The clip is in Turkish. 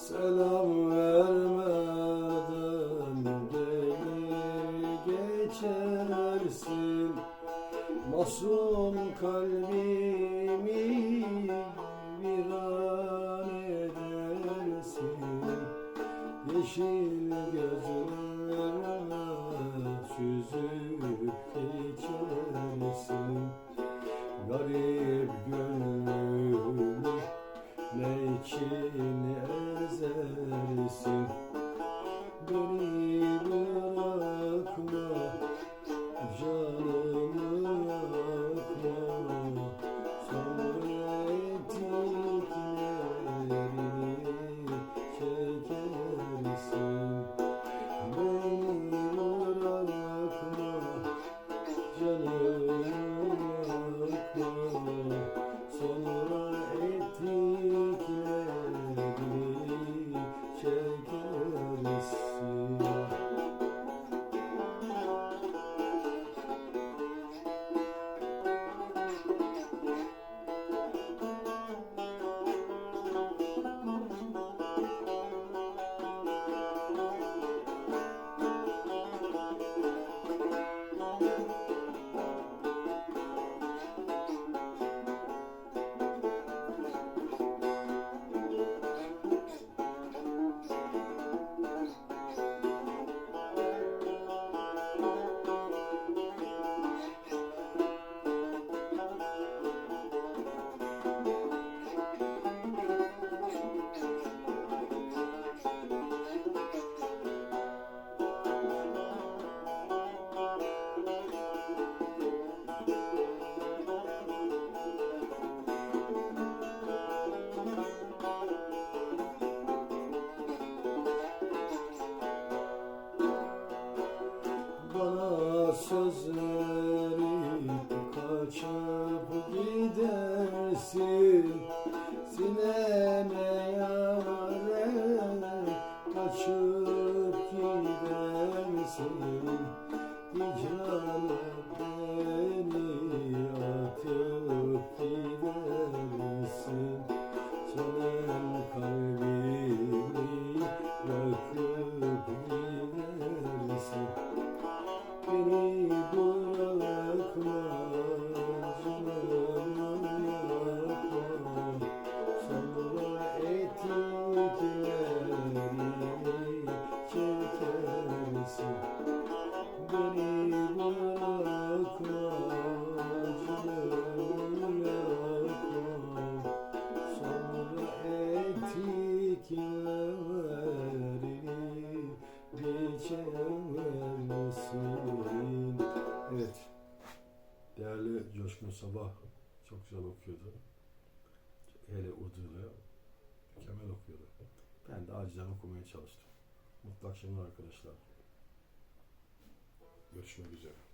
selam vermeden gelir geçersin Masum kalbimi viran edersin. Yeşil gözlerime süzüp geçersin Garip ezersin Beni bırakma Canımı yakma. Sonra ettiklerini çekersin. Beni bırakma Canımı Değerli Coşkun Sabah çok güzel okuyordu. Hele Urdu'yla mükemmel okuyordu. Ben de acizden okumaya çalıştım. Mutlu akşamlar arkadaşlar. Görüşmek üzere.